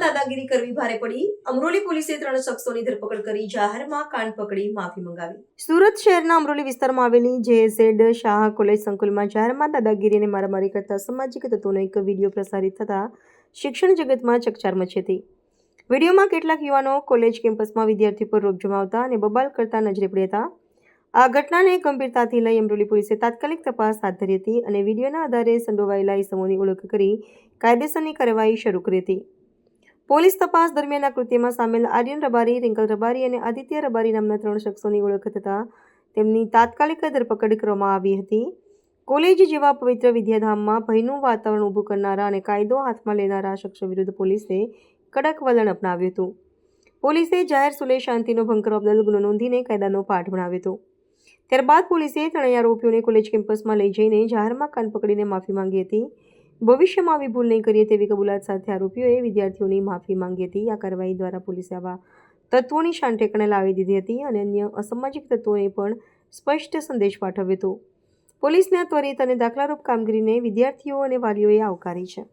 દાદાગીરી કરવી ભારે પડી. અમરોલી પોલીસે ત્રણ શખ્સોની ધરપકડ કરી, જાહેરમાં કાન પકડી માફી મંગાવી. સુરત શહેરના અમરોલી વિસ્તારમાં આવેલી જેઝેડ શાહ કોલેજ સંકુલમાં જાહેરમાં દાદાગીરી અને મારામારી કરતા સામાજિક તત્વોનો એક વીડિયો પ્રસારિત થતા શિક્ષણ જગતમાં ચકચાર મચી હતી વિડીયોમાં કેટલાક યુવાનો કોલેજ કેમ્પસમાં વિદ્યાર્થીઓ પર રોપ જમાવતા અને બબાલ કરતા નજરે પડ્યા હતા. આ ઘટનાને ગંભીરતાથી લઈ અમરોલી પોલીસે તાત્કાલિક તપાસ હાથ ધરી હતી અને વિડીયોના આધારે સંડોવાયેલા ઇસમોની ઓળખ કરી કાયદેસરની કાર્યવાહી શરૂ કરી હતી. પોલીસ તપાસ દરમિયાન આ કૃત્યમાં સામેલ આર્યન રબારી, રિંકલ રબારી અને આદિત્ય રબારી નામના ત્રણ શખ્સોની ઓળખ થતાં તેમની તાત્કાલિક ધરપકડ કરવામાં આવી હતી. કોલેજ જેવા પવિત્ર વિદ્યાધામમાં ભયનું વાતાવરણ ઊભું કરનારા અને કાયદો હાથમાં લેનારા શખ્સો વિરુદ્ધ પોલીસે કડક વલણ અપનાવ્યું હતું. પોલીસે જાહેર સુલે શાંતિનો ભંગ કરવા બદલ ગુનો નોંધીને કાયદાનો પાઠ ભણાવ્યો હતો. ત્યારબાદ પોલીસે ત્રણેય આરોપીઓને કોલેજ કેમ્પસમાં લઈ જઈને જાહેરમાં કાન પકડીને માફી માંગી હતી. ભવિષ્યમાં આવી ભૂલ નહીં કરીએ તેવી કબૂલાત સાથે આરોપીઓએ વિદ્યાર્થીઓની માફી માંગી હતી. આ કાર્યવાહી દ્વારા પોલીસે આવા તત્વોની શાન ટેકણે લાવી દીધી હતી અને અન્ય અસામાજિક તત્વોને પણ સ્પષ્ટ સંદેશ પાઠવ્યો હતો. પોલીસના ત્વરિત અને દાખલારૂપ કામગીરીને વિદ્યાર્થીઓ અને વાલીઓએ આવકારી છે.